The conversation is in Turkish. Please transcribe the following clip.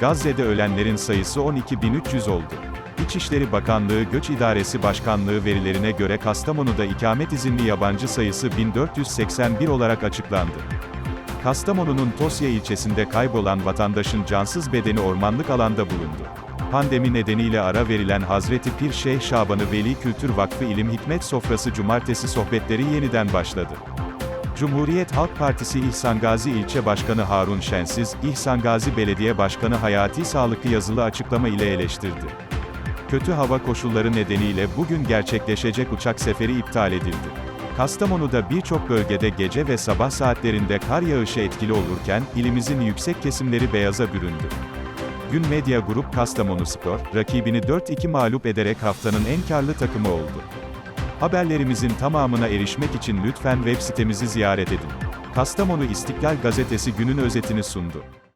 Gazze'de ölenlerin sayısı 12.300 oldu. İçişleri Bakanlığı Göç İdaresi Başkanlığı verilerine göre Kastamonu'da ikamet izinli yabancı sayısı 1481 olarak açıklandı. Kastamonu'nun Tosya ilçesinde kaybolan vatandaşın cansız bedeni ormanlık alanda bulundu. Pandemi nedeniyle ara verilen Hazreti Pir Şeyh Şabanı Veli Kültür Vakfı İlim Hikmet Sofrası Cumartesi sohbetleri yeniden başladı. Cumhuriyet Halk Partisi İhsan Gazi İlçe Başkanı Harun Şensiz, İhsan Gazi Belediye Başkanı Hayati Sağlık'ı yazılı açıklama ile eleştirdi. Kötü hava koşulları nedeniyle bugün gerçekleşecek uçak seferi iptal edildi. Kastamonu'da birçok bölgede gece ve sabah saatlerinde kar yağışı etkili olurken, ilimizin yüksek kesimleri beyaza büründü. Gün Medya Grup Kastamonu Spor, rakibini 4-2 mağlup ederek haftanın en karlı takımı oldu. Haberlerimizin tamamına erişmek için lütfen web sitemizi ziyaret edin. Kastamonu İstiklal Gazetesi günün özetini sundu.